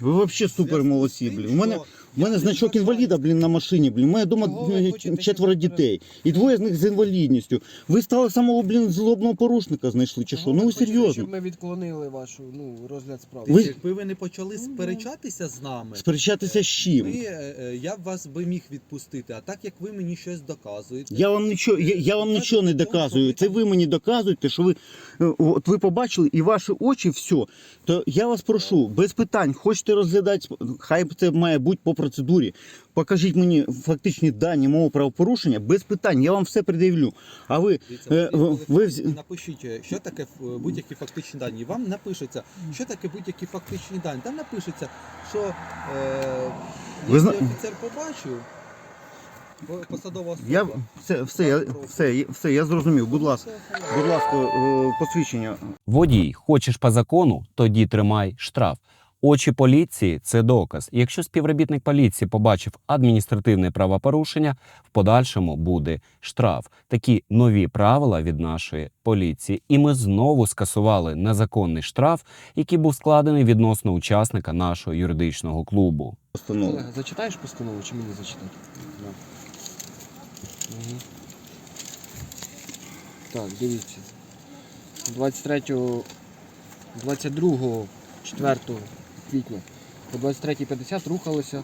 Ви взагалі супер молодці, блін. У мене, у мене значок інваліда, блін, на машині, блін. У мене Чого вдома ви е, хочете четверо їх дітей. І двоє з них з інвалідністю. Ви стали самого, блін, злобного порушника знайшли, чи що? Чого Ну ви ви хочете, серйозно. Щоб ми відклонили вашу ну, розгляд справи. Ви- Якби ви не почали сперечатися з нами, Сперечатися з чим? ми, е, е, я б вас би міг відпустити. А так як ви мені щось доказуєте, Я вам нічого, я, я вам нічого не доказую. Це ви мені доказуєте, що ви е, от ви побачили і ваші очі, все. То я вас прошу, без питань, хочете розглядати, хай це має бути по процедурі. Покажіть мені фактичні дані мого правопорушення, без питань, я вам все пред'явлю. А ви Дивіться, Е, ви, ви- ви ви напишіть, е, що таке е, будь-які фактичні дані. Вам напишеться, що таке будь-які фактичні дані. Там напишеться, що е, Ви якщо зна- офіцер побачив, по- посадова особа. я все, все, я, все, я- все, я зрозумів. Будь ласка, будь ласка, е, посвідчення. Водій, хочеш по закону, тоді тримай штраф. Очі поліції це доказ. І Якщо співробітник поліції побачив адміністративне правопорушення, в подальшому буде штраф. Такі нові правила від нашої поліції. І ми знову скасували незаконний штраф, який був складений відносно учасника нашого юридичного клубу. Постанову. Колега, зачитаєш постанову чи мені зачитати? Мгм. Так, дивіться. 23, 22, 4 квітня по 23.50 рухалися.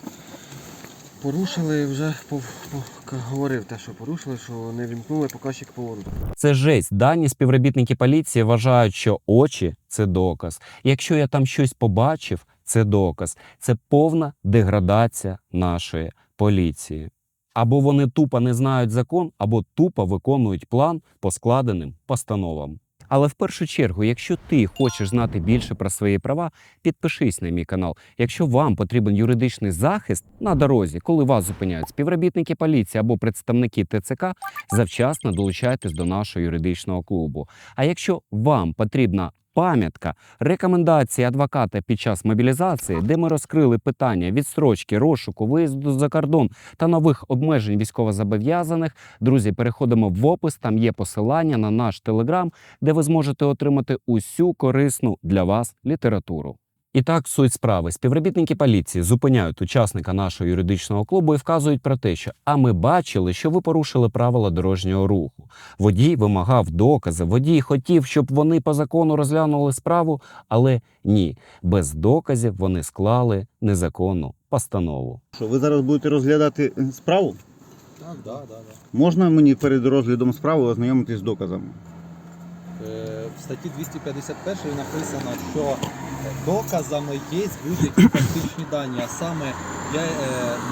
Порушили вже, по, по, говорив те, що порушили, що не вімкнули показчик повороту. Це жесть. Дані співробітники поліції вважають, що очі це доказ. Якщо я там щось побачив, це доказ. Це повна деградація нашої поліції. Або вони тупо не знають закон, або тупо виконують план по складеним постановам. Але в першу чергу, якщо ти хочеш знати більше про свої права, підпишись на мій канал. Якщо вам потрібен юридичний захист на дорозі, коли вас зупиняють співробітники поліції або представники ТЦК, завчасно долучайтесь до нашого юридичного клубу. А якщо вам потрібна пам'ятка, рекомендації адвоката під час мобілізації, де ми розкрили питання відстрочки, розшуку, виїзду за кордон та нових обмежень військовозобов'язаних, друзі, переходимо в опис. Там є посилання на наш телеграм, де ви зможете отримати усю корисну для вас літературу. І так, суть справи. Співробітники поліції зупиняють учасника нашого юридичного клубу і вказують про те, що а ми бачили, що ви порушили правила дорожнього руху. Водій вимагав докази, водій хотів, щоб вони по закону розглянули справу, але ні, без доказів вони склали незаконну постанову. Що ви зараз будете розглядати е, справу? Так, да, да, да. Можна мені перед розглядом справи ознайомитись з доказами? Е, статті 251 написано, що е, доказами є будь-які фактичні дані. А саме я, е,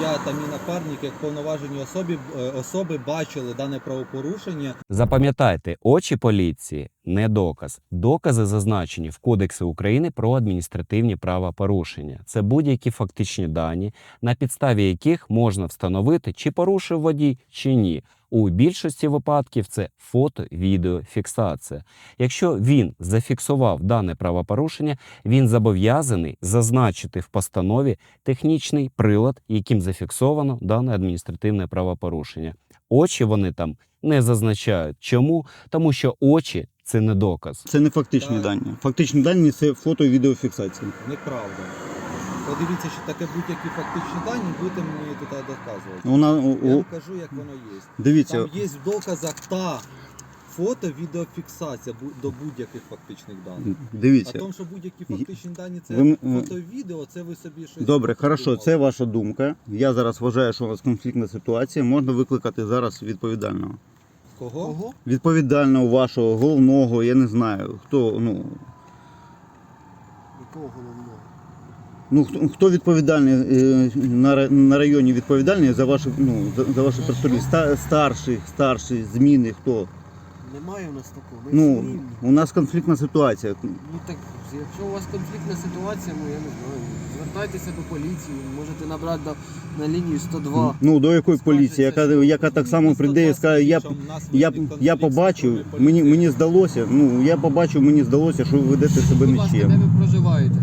я та мій напарник, як повноважені особі, е, особи бачили дане правопорушення. Запам'ятайте, очі поліції не доказ. Докази зазначені в Кодексі України про адміністративні правопорушення. Це будь-які фактичні дані, на підставі яких можна встановити, чи порушив водій, чи ні. У більшості випадків це фото-відеофіксація. Якщо він зафіксував дане правопорушення, він зобов'язаний зазначити в постанові технічний прилад, яким зафіксовано дане адміністративне правопорушення. Очі вони там не зазначають. Чому? Тому що очі це не доказ. Це не фактичні дані. Фактичні дані це фото-відеофіксація. Неправда. Подивіться, що таке будь-які фактичні дані, будете мені тут доказувати. Вона Я вам кажу, як воно є. дивіться, Там є в доказах та фото, відеофіксація до будь-яких фактичних даних. Дивіться. А тому, що будь-які фактичні дані це ви фото, відео, це ви собі щось. Добре, хорошо, придумали. це ваша думка. Я зараз вважаю, що у вас конфліктна ситуація. Можна викликати зараз відповідального. Кого? Відповідального вашого головного, я не знаю, хто ну. Якого головного? Ну хто, хто відповідальний е, на, на районі відповідальний за ваші ну за, за ваші патрулі? Ста, старший, старший, зміни, хто? Немає у нас такого. Ми Ну рівні. у нас конфліктна ситуація. Ну так, якщо у вас конфліктна ситуація, ну я не знаю. Звертайтеся до поліції, можете набрати до, на лінію 102. Ну до якої поліції, яка яка так само прийде і скаже, я я, я побачив, мені мені здалося. Ну я побачив, мені здалося, що ви ведете себе Будь ласка, де нічим. ви проживаєте?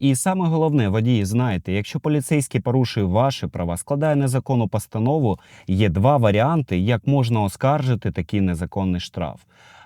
І саме головне, водії, знаєте, якщо поліцейський порушує ваші права, складає незаконну постанову, є два варіанти, як можна оскаржити такий незаконний штраф.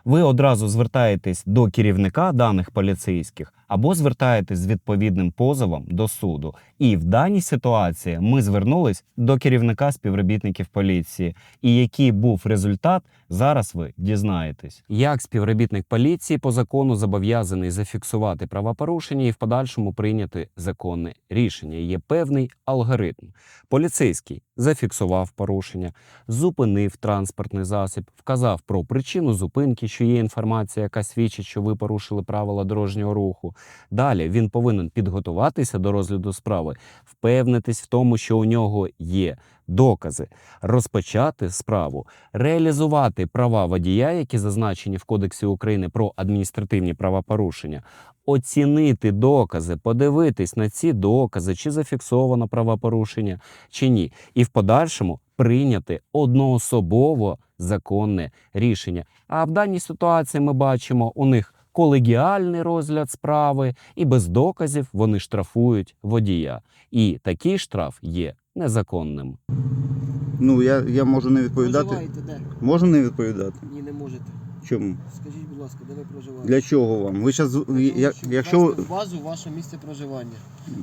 Ви одразу звертаєтесь до керівника даних поліцейських, або звертаєтесь з відповідним позовом до суду. І в даній ситуації ми звернулись до керівника співробітників поліції. І який був результат, зараз ви дізнаєтесь. Як співробітник поліції по закону зобов'язаний зафіксувати правопорушення і в подальшому прийняти законне рішення. Є певний алгоритм. Поліцейський зафіксував порушення, зупинив транспортний засіб, вказав про причину зупинки, що є інформація, яка свідчить, що ви порушили правила дорожнього руху. Далі він повинен підготуватися до розгляду справи, впевнитись в тому, що у нього є докази, розпочати справу, реалізувати права водія, які зазначені в Кодексі України про адміністративні правопорушення, оцінити докази, подивитись на ці докази, чи зафіксовано правопорушення, чи ні, і в подальшому прийняти одноособово законне рішення. А в даній ситуації ми бачимо у них колегіальний розгляд справи, і без доказів вони штрафують водія. І такий штраф є незаконним. Ну я, я можу не відповідати. Проживаєте де? Можу не відповідати. Ні, не можете. Чому? Скажіть, будь ласка, де ви проживаєте? Для чого вам? Ви зараз, я, якщо базу ваше місце проживання.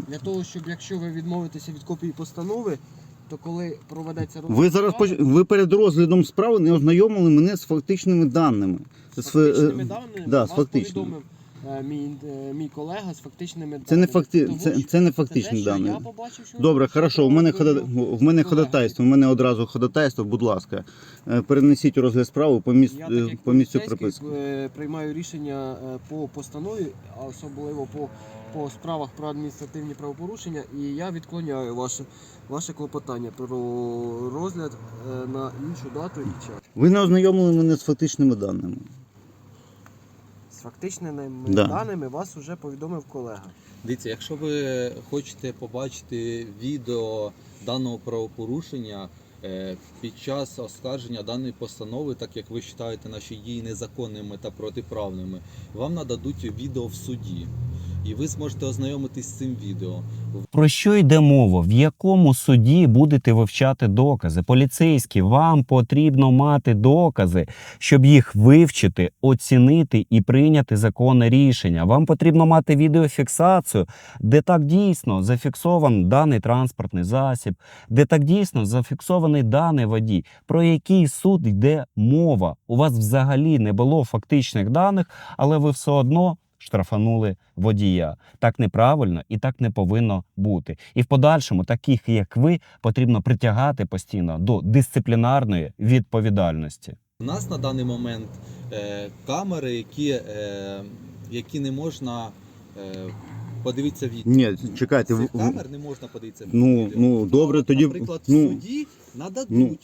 Для того, щоб якщо ви відмовитеся від копії постанови, то коли проведеться розгляд ви зараз поч- ви перед розглядом справи не ознайомили мене з фактичними даними. з фактичними е, даними да, вас з фактичними. повідомив е, мій, е, мій колега з фактичними Це не факти, Тому це, що це не те, фактичні що дані. Я побачив, що Добре, хорошо. У мене хода... в мене колегам. ходатайство. У мене одразу ходатайство. Будь ласка, Е, перенесіть розгляд справи по місцю Я так як по місцю поліцейський, приписки. е, приймаю рішення е, по постанові, а особливо по, по справах про адміністративні правопорушення, і я відклоняю ваше, ваше клопотання про розгляд е, на іншу дату і час. Ви не ознайомили мене з фактичними даними. З фактичними Да. даними вас вже повідомив колега. Дивіться, якщо ви хочете побачити відео даного правопорушення е, під час оскарження даної постанови, так як ви вважаєте наші дії незаконними та протиправними, вам нададуть відео в суді. І ви зможете ознайомитись з цим відео. Про що йде мова? В якому суді будете вивчати докази? Поліцейські, вам потрібно мати докази, щоб їх вивчити, оцінити і прийняти законне рішення. Вам потрібно мати відеофіксацію, де так дійсно зафіксований даний транспортний засіб, де так дійсно зафіксований даний водій. Про який суд йде мова? У вас взагалі не було фактичних даних, але ви все одно. Штрафанули водія. Так неправильно і так не повинно бути. І в подальшому, таких як ви, потрібно притягати постійно до дисциплінарної відповідальності. У нас на даний момент е, камери, які, е, які не можна е, подивитися відео. Ні, чекайте, Цих в- в- камер не можна подивитися Ну, відео. ну, добре, тоді, Наприклад, в ну, суді нададуть. ну,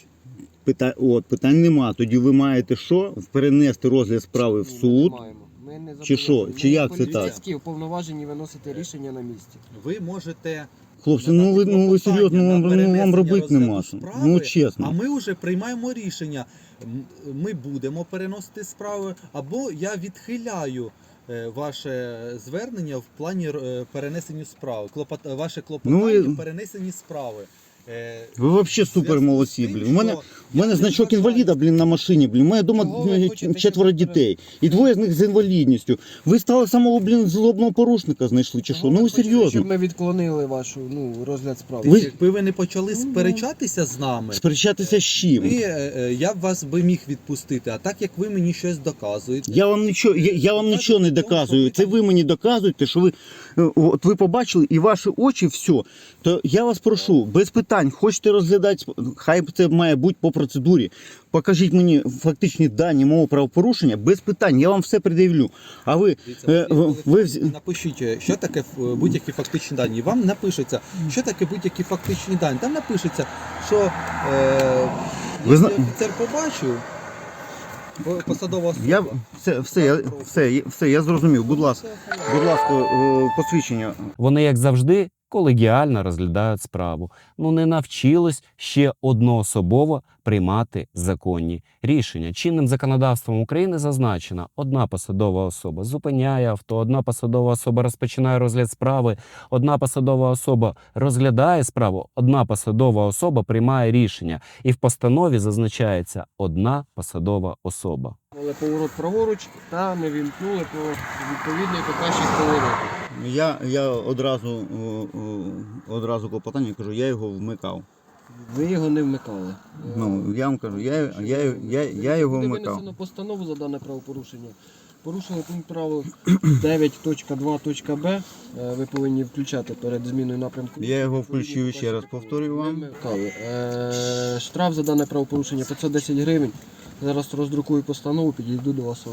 питань, от, питань нема. Тоді ви маєте що? Перенести розгляд справи в ми суд. не маємо. Ми не Чи що? Чи як це так? поліцейські уповноважені виносити рішення на місці. Ви можете Хлопці, ну ви, ну ви серйозно, ну, вам, ну, вам робити нема що. Ну А ми вже приймаємо рішення. М, Ми будемо переносити справи, або я відхиляю е, ваше звернення в плані е, перенесення справи. Клопот... Ваше клопотання Ну, і- в справи. Е, Ви взагалі в супер молодці, блін. У мене, у мене значок інваліда, блін, на машині, блін. У мене вдома ви е, четверо дітей. І двоє з них з інвалідністю. Ви стали самого, блін, злобного порушника знайшли, чи що? Ну ви ви серйозно. Щоб ми відклонили вашу ну, розгляд справи. Ви- Якби ви не почали сперечатися з нами, Сперечатися з чим? ми, е, е, я б вас би міг відпустити. А так як ви мені щось доказуєте, Я вам нічого, я, я вам нічого не доказую. Це ви мені доказуєте, що ви е, от ви побачили і ваші очі, все. То я вас прошу, без питань, хочете розглядати, хай це має бути по процедурі. Покажіть мені фактичні дані мого правопорушення, без питань, я вам все пред'явлю. А ви Дивіться, Е, ви, ви- ви напишіть, е, що таке е, будь-які фактичні дані. Вам напишеться, що таке будь-які фактичні дані. Там напишеться, що е, Ви зна- офіцер побачив, по- посадова особа. я все, все, я, все, все, я зрозумів. Будь ласка, будь ласка, посвідчення. Вони, як завжди, колегіально розглядають справу. Ну не навчились ще одноособово приймати законні рішення. Чинним законодавством України зазначено, одна посадова особа зупиняє авто, одна посадова особа розпочинає розгляд справи, одна посадова особа розглядає справу, одна посадова особа приймає рішення. І в постанові зазначається одна посадова особа. Але поворот праворуч та не вімкнули по відповідний показчик повороту. Я, я одразу, о, о, одразу клопотання кажу, я його вмикав. Ви його не вмикали. Ну, я вам кажу, я, я, я, я його Буде вмикав. винесено постанову за дане правопорушення. Порушили пункт правил 9.2.б. Е, Ви повинні включати перед зміною напрямку. Я його включив ще раз, повторюю вам. вмикали. Е, Штраф за дане правопорушення 510 гривень. Зараз роздрукую постанову, підійду до вас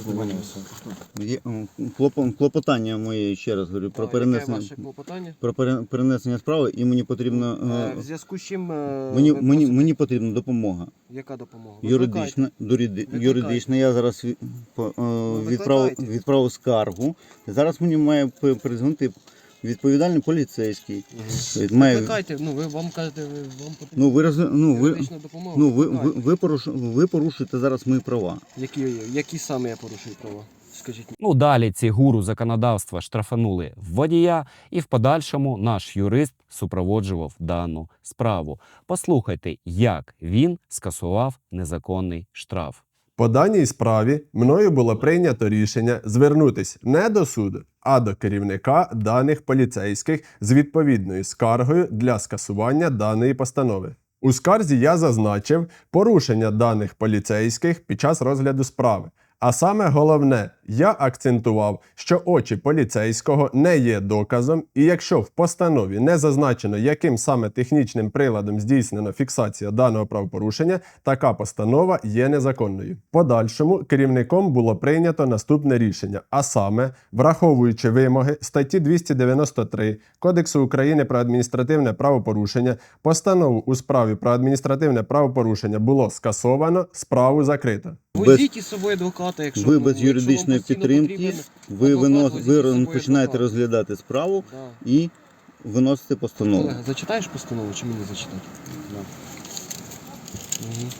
клопо- клопотання моє, ще раз говорю, про яке перенесення, ваше клопотання? про пере- перенесення справи, і мені потрібно, Е, е, В зв'язку з чим е, мені, ви мені, просите- мені потрібна допомога. яка допомога? Юридична, доріди- Викликайте. юридична. Я зараз від- по- е, відправив, викликайте. відправив скаргу. Зараз мені має перезвонити відповідальний поліцейський. Має, Викликайте, ну ви вам кажете, ви вам потрібна ну ви роз- ну ви юридична допомога. ну ви, ви, Викликайте. ви, поруш, ви порушуєте зараз мої права. Які, які саме я порушую права? Скажіть. Ну далі ці гуру законодавства штрафанули водія, і в подальшому наш юрист супроводжував дану справу. Послухайте, як він скасував незаконний штраф. По даній справі мною було прийнято рішення звернутися не до суду, а до керівника даних поліцейських з відповідною скаргою для скасування даної постанови. У скарзі я зазначив порушення даних поліцейських під час розгляду справи. А саме головне, я акцентував, що очі поліцейського не є доказом, і якщо в постанові не зазначено, яким саме технічним приладом здійснено фіксація даного правопорушення, така постанова є незаконною. Подальшому керівником було прийнято наступне рішення, а саме, враховуючи вимоги статті 293 Кодексу України про адміністративне правопорушення, постанову у справі про адміністративне правопорушення було скасовано, справу закрито. Без- Возіть із собою адвоката, якщо ви ну, без юридичної підтримки, ви, винос, ви починаєте розглядати справу Да. і виносите постанову. Колега, зачитаєш постанову чи мені зачитати? Да. Угу.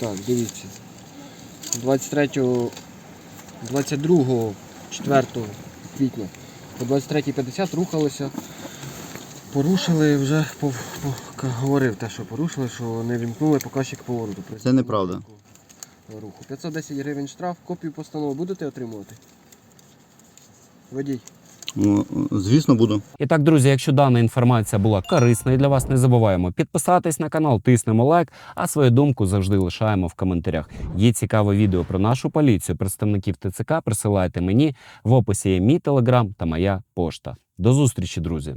Так, дивіться. 23, 22, 4 квітня по 23.50 рухалися. Порушили вже, по, по, говорив те, що порушили, що не вімкнули показчик повороту. Це неправда. Руху. 510 гривень штраф, копію постанови будете отримувати? Водій. Ну, Звісно, буду. І так, друзі, якщо дана інформація була корисною для вас, не забуваємо підписатись на канал, тиснемо лайк, а свою думку завжди лишаємо в коментарях. Є цікаве відео про нашу поліцію, представників ТЦК. Присилайте мені в описі є мій телеграм та моя пошта. До зустрічі, друзі!